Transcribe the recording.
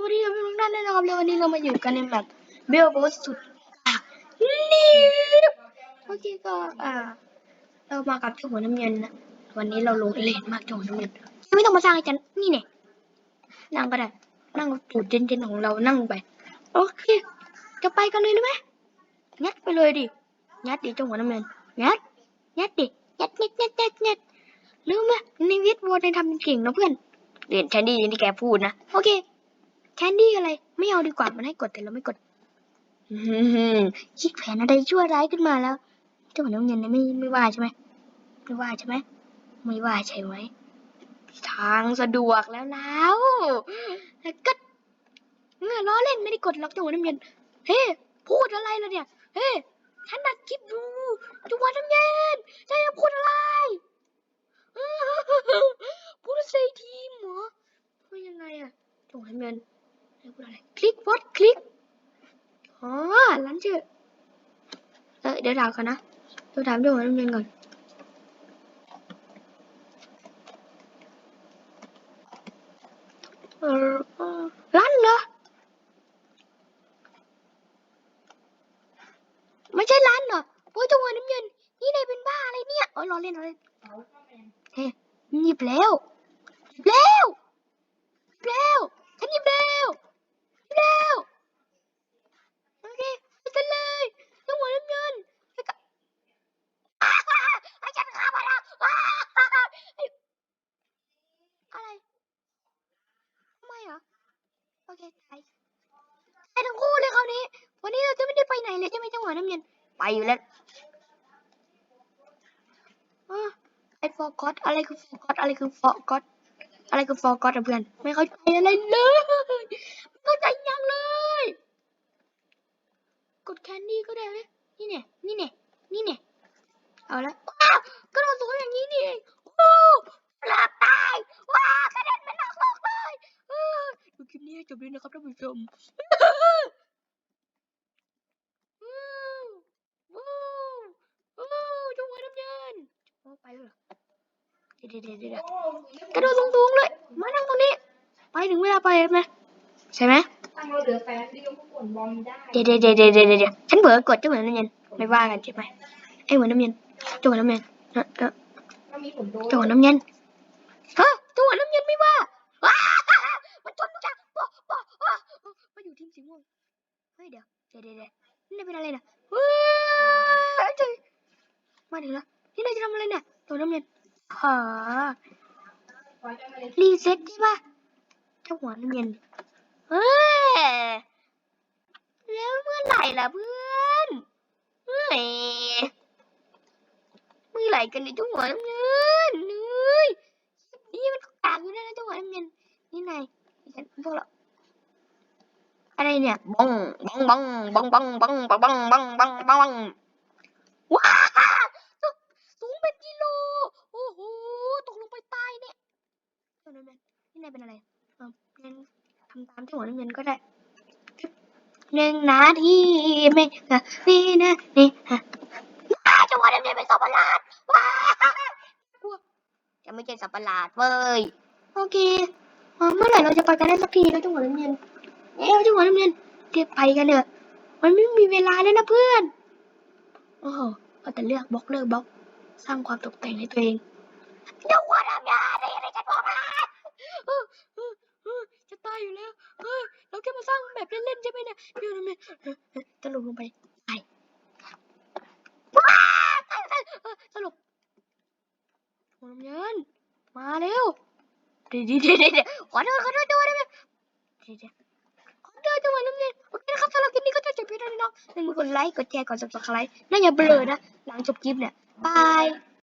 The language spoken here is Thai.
สวัสดีครับทุกท่านด้วยนะครับแล้ววันนี้เรามาอยู่กันในแบบเบลโบสสุดอะนี่โอเคก็อ่า เรามากับเจ้าหัวน้ำเงินนะวันนี้เราลงเลนมากเจ้าหัวน้ำเงินไม่ต้องมาสร้างให้ฉันนี่เนี่ยนั่งก็ได้นั่งจุดเด่นๆของเรานั่งไปโอเค จะไปกันเลยได้ไหมยัดไปเลยดิยัดดิเจ้าหัวน้ำเงินยัดยัดดิยัดยัดยัดยัดยัดรู้ไหมในวิทย์วัวในทำเป็นเก่งนะเพื่อนเรียนแคนดีอย่างที่แกพูดนะ โอเค แคนดี้อะไรไม่เอาดีกว่ามันให้กดแต่เราไม่กดอืมคิดแผนอะไรชั่วร้ายขึ้นมาแล้วเจ้าหัวน้ำเงินเนี่ยไม่ไม่ว่าใช่ไหมไม่ว่าใช่ไหมไม่ว่าใช่ไหมทางสะดวกแล้วแล้วแล้วก็เมื่อล้อเล่นไม่ได้กดล็อกเจ้าหัวน้ำเงินเฮ้พูดอะไรล่ะเนี่ยเฮ้ฉันดัดคลิปดูเจ้าหัวน้ำเงินจะจะพูดอะไรอื้อพูดใส่ทีมเหรอพูดยังไงอะเจ้าหัวน้ำเงินให้พูดอะไรคลิกวอดคลิกอ๋อร้านชื่อ เออเดี๋ยวถามก่อนนะเดี๋ยวถามเจ้าหัวน้ำเงินก่อนเออเออร้านเหรอ ไม่ใช่ร้านเหรอโอ้ยจ้าหัวน้ำเงินนี่นายเป็นบ้าอะไรเนี่ยเออรอเล่นรอเล่นเฮ้ยหยิบแล้วหยิบแล้วหยิบแล้วฉันหยิบแล้วหยิบแล้วโอเคไปกันเลยเจ้าหัวน้ำเงินไปกัน อ้าวไอ้ฉันฆ่ามันแล้วอ้าวไอ้อะไรทำไมเหรอโอเคตาย ตายทั้งคู่เลยคราวนี้ วันนี้เราจะไม่ได้ไปไหนเลยใช่ไหมจังหวะน้ำเย็น ไปอยู่แล้วอ้าไอ้ฟอร์กอตอะไรคือฟอร์กอตอะไรคือฟอร์กอตอะไรคือฟอร์กอตอะเพื่อน ไม่เข้าใจอะไรเลยไม่เข้าใจยังเลย กดแคนดี้ก็ได้เลยนี่เนี่ยนี่เนี่ยนี่เนี่ยเอาละว้าวก็โดนสูงอย่างนี้นี่เองโอ้หลับตายว้าวกระเด็นไปนอกโลกเลยเออดูคลิปนี้ให้จบเลยนะครับท่านผู้ชมว้าวว้าวว้าวจงหวะน้ำเย็นโอ้ไปแล้วเหรอ เดี๋ยวเดี๋ยวเดี๋ยวเดี๋ยวกระโดดสูงๆเลย มานั่งตรงนี้ ไปถึงเวลาไปแล้วไหมใช่ไหมตั้งเราเหลือแฟนที่ยกผลบอลได้เดี๋ยวเดี๋ยวเดี๋ยวเดี๋ยวเดี๋ยวเดี๋ยวฉันเผลอกดเจ้าหัวน้ำเย็นไม่ว่ากันใช่ไหมไอ้หัวน้ำเย็นเจ้าหัวน้ำเย็นเออเออถ้ามีผลโดนจังหวะน้ำเย็นฮะจังหวะน้ำเย็นไม่ว่าว้ามันชนจ้ะปอปอว้ามาอยู่ทีมสีม่วงเฮ้ยเดี๋ยวเดี๋ยวเดี๋ยวเดี๋ยวนี่นายเป็นอะไรนะว้าเจยมาถึงแล้วนี่นายจะทำอะไรเนี่ยตัวน้ำเย็น หาขอจะมารีเซ็ตใช่ปะเจ้าหัวน้ำเย็นเฮ้ยแล้วเมื่อไหร่ล่ะเพื่อนเฮ้ยเมื่อไหร่กันเนี่ยเจ้าหัวน้ำเงินเฮ้ยนี่มันกากอยู่นะจังหวะน้ำเงินนี่นายฉันพวกเราอะไรเนี่ยบ้องบ้องบ้องบ้องบ้องบ้องบ้องบ้องบ้องบ้องบองว้าสูงเป็นกิโล โอ้โห ตกลงไปตายเนี่ยเจ้าน้ำ เงินนี่นายเป็นอะไรเน้นทำตามเจ้าหัวน้ำเงินก็ได้หนึ่งนาทีไม่ค่ะนี่นะนี่ฮะว้าเจ้าหัวน้ำเงินเป็นสัตว์ประหลาดว้ากลัวจะไม่ใช่สัตว์ประหลาดเว้ยโอเคเมื่อไหร่เราจะไปกันได้สักทีแล้วจังหวะน้ำเย็นเอ้ยจังหวะน้ำเย็นเรียบไปกันเถอะมันไม่มีเวลาเลยนะเพื่อนโอ้โหเอาแต่เลือกบล็อกเลือกบล็อกสร้างความตกแต่งให้ตัวเองจังหว อยู่แล้วเออเราแค่มาสร้างแบบเล่นๆใช่ไหมเนี่ยเดี๋ยวน้ำเย็นเออเออจะลงลงไปไปตายตายเอสรุปจังหวะน้ำเย็นมาเร็วเดี๋ยวเดี๋ยวเดี๋ยวเดี๋ยวขอโทษขอโทษจังหวะน้ำเงินเดี๋ยวเดี๋ยวขอโทษจังหวะน้ำเงินโอเคนะครับสำหรับคลิปนี้ก็จะจบไปแล้วนะครับอย่าลืมกดไลค์กดแชร์กด subscribe น่าอย่าเบลอนะ หลังจบคลิปเนี่ยบาย